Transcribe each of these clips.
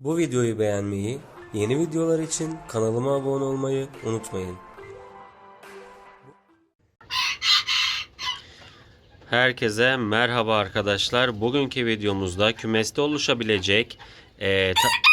Bu videoyu beğenmeyi, yeni videolar için kanalıma abone olmayı unutmayın. Herkese merhaba arkadaşlar. Bugünkü videomuzda kümeste oluşabilecek ta-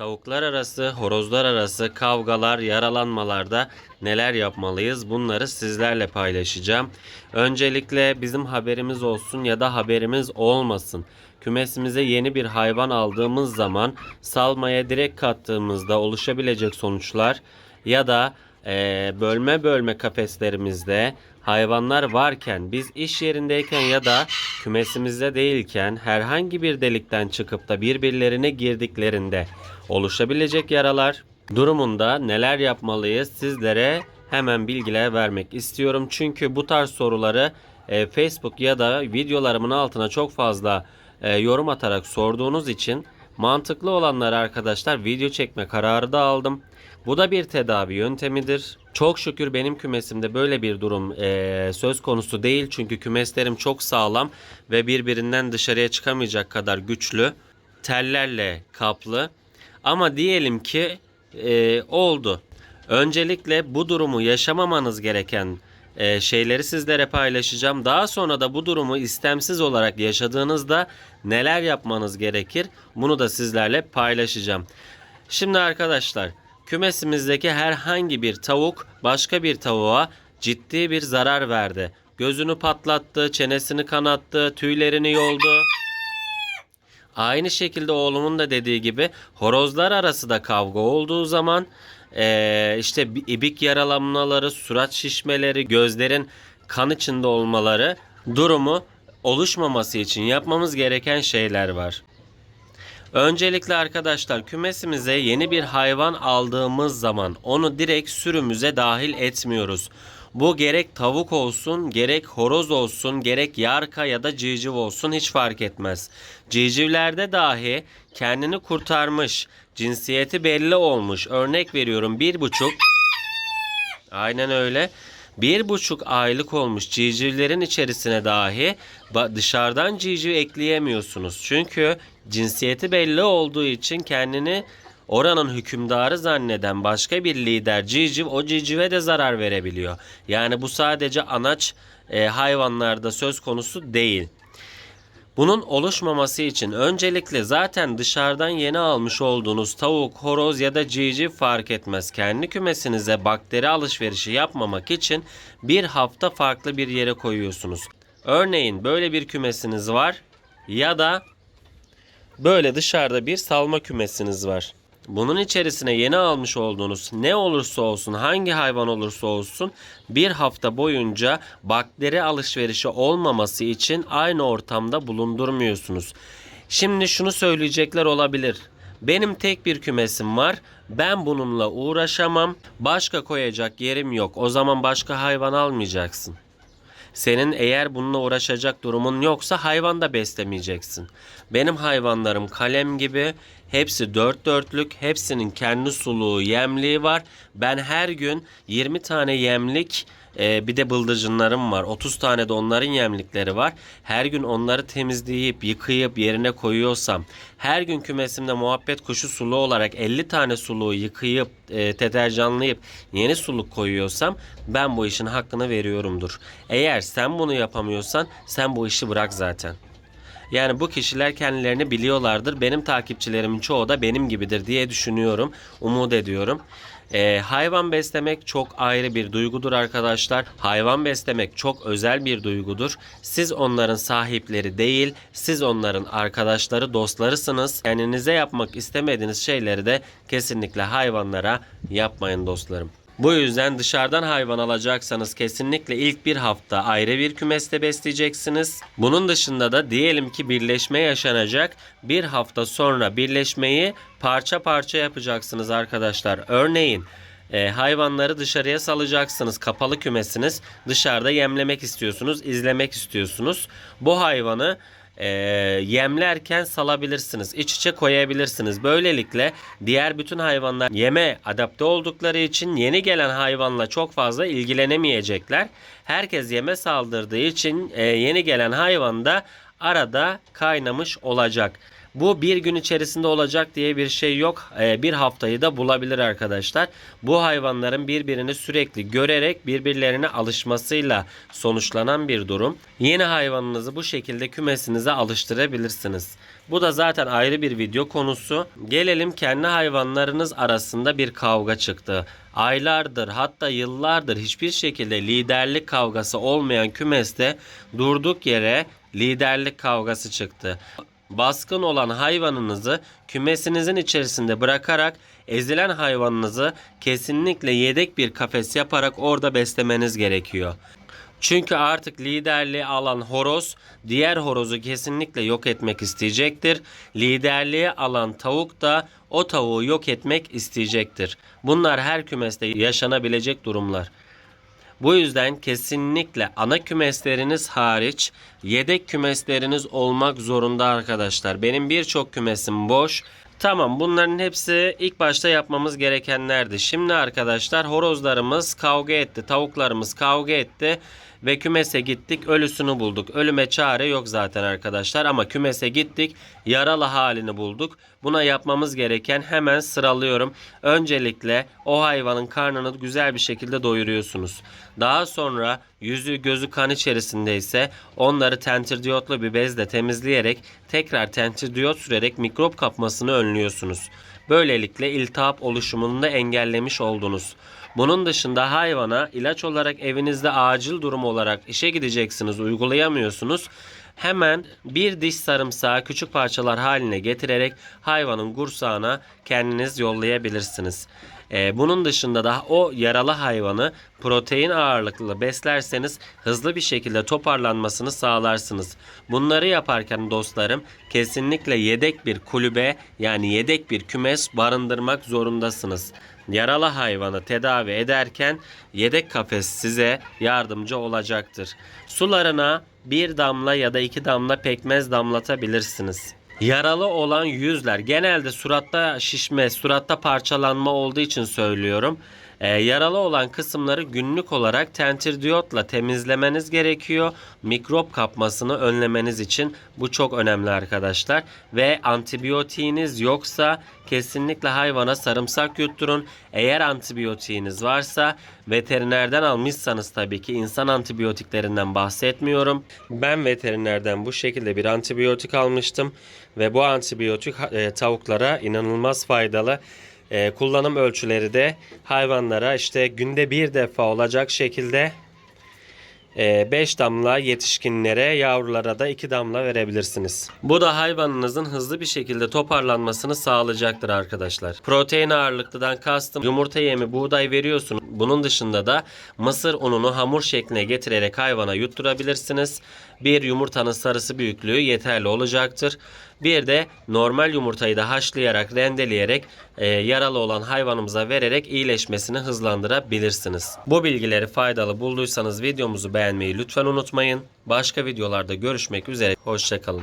tavuklar arası, horozlar arası kavgalar, yaralanmalarda neler yapmalıyız bunları sizlerle paylaşacağım. Öncelikle bizim haberimiz olsun ya da haberimiz olmasın. Kümesimize yeni bir hayvan aldığımız zaman salmaya direkt kattığımızda oluşabilecek sonuçlar ya da eee, bölme bölme kafeslerimizde hayvanlar varken biz iş yerindeyken ya da kümesimizde değilken herhangi bir delikten çıkıp da birbirlerine girdiklerinde oluşabilecek yaralar durumunda neler yapmalıyız sizlere hemen bilgiler vermek istiyorum. Çünkü bu tarz soruları e, Facebook ya da videolarımın altına çok fazla e, yorum atarak sorduğunuz için mantıklı olanları arkadaşlar video çekme kararı da aldım. Bu da bir tedavi yöntemidir. Çok şükür benim kümesimde böyle bir durum eee, söz konusu değil. Çünkü kümeslerim çok sağlam ve birbirinden dışarıya çıkamayacak kadar güçlü. Tellerle kaplı. Ama diyelim ki eee, oldu. Öncelikle bu durumu yaşamamanız gereken eee, şeyleri sizlere paylaşacağım. Daha sonra da bu durumu istemsiz olarak yaşadığınızda neler yapmanız gerekir? Bunu da sizlerle paylaşacağım. Şimdi arkadaşlar kümesimizdeki herhangi bir tavuk başka bir tavuğa ciddi bir zarar verdi. Gözünü patlattı, çenesini kanattı, tüylerini yoldu. Aynı şekilde oğlumun da dediği gibi horozlar arası da kavga olduğu zaman eee, işte bi- ibik yaralanmaları, surat şişmeleri, gözlerin kan içinde olmaları durumu oluşmaması için yapmamız gereken şeyler var. Öncelikle arkadaşlar kümesimize yeni bir hayvan aldığımız zaman onu direkt sürümüze dahil etmiyoruz. Bu gerek tavuk olsun, gerek horoz olsun, gerek yarka ya da civciv olsun hiç fark etmez. Civcivlerde dahi kendini kurtarmış, cinsiyeti belli olmuş. Örnek veriyorum bir buçuk Aynen öyle. Bir buçuk aylık olmuş civcivlerin içerisine dahi dışarıdan civciv ekleyemiyorsunuz. Çünkü cinsiyeti belli olduğu için kendini oranın hükümdarı zanneden başka bir lider civciv o civcive de zarar verebiliyor. Yani bu sadece anaç e, hayvanlarda söz konusu değil. Bunun oluşmaması için öncelikle zaten dışarıdan yeni almış olduğunuz tavuk, horoz ya da civciv fark etmez. Kendi kümesinize bakteri alışverişi yapmamak için bir hafta farklı bir yere koyuyorsunuz. Örneğin böyle bir kümesiniz var ya da böyle dışarıda bir salma kümesiniz var. Bunun içerisine yeni almış olduğunuz ne olursa olsun hangi hayvan olursa olsun bir hafta boyunca bakteri alışverişi olmaması için aynı ortamda bulundurmuyorsunuz. Şimdi şunu söyleyecekler olabilir. Benim tek bir kümesim var. Ben bununla uğraşamam. Başka koyacak yerim yok. O zaman başka hayvan almayacaksın. Senin eğer bununla uğraşacak durumun yoksa hayvan da beslemeyeceksin. Benim hayvanlarım kalem gibi. Hepsi dört dörtlük. Hepsinin kendi suluğu, yemliği var. Ben her gün 20 tane yemlik e, bir de bıldırcınlarım var. 30 tane de onların yemlikleri var. Her gün onları temizleyip, yıkayıp yerine koyuyorsam, her gün kümesimde muhabbet kuşu suluğu olarak 50 tane suluğu yıkayıp, e, deterjanlayıp yeni suluk koyuyorsam ben bu işin hakkını veriyorumdur. Eğer sen bunu yapamıyorsan sen bu işi bırak zaten. Yani bu kişiler kendilerini biliyorlardır. Benim takipçilerimin çoğu da benim gibidir diye düşünüyorum. Umut ediyorum. Ee, hayvan beslemek çok ayrı bir duygudur arkadaşlar. Hayvan beslemek çok özel bir duygudur. Siz onların sahipleri değil, siz onların arkadaşları, dostlarısınız. Kendinize yapmak istemediğiniz şeyleri de kesinlikle hayvanlara yapmayın dostlarım. Bu yüzden dışarıdan hayvan alacaksanız kesinlikle ilk bir hafta ayrı bir kümeste besleyeceksiniz. Bunun dışında da diyelim ki birleşme yaşanacak. Bir hafta sonra birleşmeyi parça parça yapacaksınız arkadaşlar. Örneğin e, hayvanları dışarıya salacaksınız. Kapalı kümesiniz. Dışarıda yemlemek istiyorsunuz, izlemek istiyorsunuz. Bu hayvanı e, yemlerken salabilirsiniz. İç içe koyabilirsiniz. Böylelikle diğer bütün hayvanlar yeme adapte oldukları için yeni gelen hayvanla çok fazla ilgilenemeyecekler. Herkes yeme saldırdığı için e, yeni gelen hayvan da arada kaynamış olacak. Bu bir gün içerisinde olacak diye bir şey yok. Ee, bir haftayı da bulabilir arkadaşlar. Bu hayvanların birbirini sürekli görerek birbirlerine alışmasıyla sonuçlanan bir durum. Yeni hayvanınızı bu şekilde kümesinize alıştırabilirsiniz. Bu da zaten ayrı bir video konusu. Gelelim kendi hayvanlarınız arasında bir kavga çıktı. Aylardır hatta yıllardır hiçbir şekilde liderlik kavgası olmayan kümeste durduk yere liderlik kavgası çıktı. Baskın olan hayvanınızı kümesinizin içerisinde bırakarak ezilen hayvanınızı kesinlikle yedek bir kafes yaparak orada beslemeniz gerekiyor. Çünkü artık liderliği alan horoz diğer horozu kesinlikle yok etmek isteyecektir. Liderliği alan tavuk da o tavuğu yok etmek isteyecektir. Bunlar her kümeste yaşanabilecek durumlar. Bu yüzden kesinlikle ana kümesleriniz hariç yedek kümesleriniz olmak zorunda arkadaşlar. Benim birçok kümesim boş. Tamam bunların hepsi ilk başta yapmamız gerekenlerdi. Şimdi arkadaşlar horozlarımız kavga etti, tavuklarımız kavga etti ve kümese gittik ölüsünü bulduk. Ölüme çare yok zaten arkadaşlar ama kümese gittik yaralı halini bulduk. Buna yapmamız gereken hemen sıralıyorum. Öncelikle o hayvanın karnını güzel bir şekilde doyuruyorsunuz. Daha sonra yüzü gözü kan içerisindeyse onları tentirdiyotlu bir bezle temizleyerek tekrar tentirdiyot sürerek mikrop kapmasını önlüyorsunuz. Böylelikle iltihap oluşumunu da engellemiş oldunuz. Bunun dışında hayvana ilaç olarak evinizde acil durum olarak işe gideceksiniz uygulayamıyorsunuz. Hemen bir diş sarımsağı küçük parçalar haline getirerek hayvanın kursağına kendiniz yollayabilirsiniz. Ee, bunun dışında da o yaralı hayvanı protein ağırlıklı beslerseniz hızlı bir şekilde toparlanmasını sağlarsınız. Bunları yaparken dostlarım kesinlikle yedek bir kulübe yani yedek bir kümes barındırmak zorundasınız. Yaralı hayvanı tedavi ederken yedek kafes size yardımcı olacaktır. Sularına bir damla ya da iki damla pekmez damlatabilirsiniz. Yaralı olan yüzler genelde suratta şişme, suratta parçalanma olduğu için söylüyorum. Ee, yaralı olan kısımları günlük olarak tentirdiyotla temizlemeniz gerekiyor. Mikrop kapmasını önlemeniz için bu çok önemli arkadaşlar. Ve antibiyotiğiniz yoksa kesinlikle hayvana sarımsak yutturun. Eğer antibiyotiğiniz varsa veterinerden almışsanız tabii ki insan antibiyotiklerinden bahsetmiyorum. Ben veterinerden bu şekilde bir antibiyotik almıştım ve bu antibiyotik e, tavuklara inanılmaz faydalı. E, kullanım ölçüleri de hayvanlara işte günde bir defa olacak şekilde 5 damla yetişkinlere, yavrulara da 2 damla verebilirsiniz. Bu da hayvanınızın hızlı bir şekilde toparlanmasını sağlayacaktır arkadaşlar. Protein ağırlıklıdan kastım yumurta yemi, buğday veriyorsunuz. Bunun dışında da mısır ununu hamur şekline getirerek hayvana yutturabilirsiniz. Bir yumurtanın sarısı büyüklüğü yeterli olacaktır. Bir de normal yumurtayı da haşlayarak, rendeleyerek e, yaralı olan hayvanımıza vererek iyileşmesini hızlandırabilirsiniz. Bu bilgileri faydalı bulduysanız videomuzu beğenmeyi lütfen unutmayın. Başka videolarda görüşmek üzere. Hoşçakalın.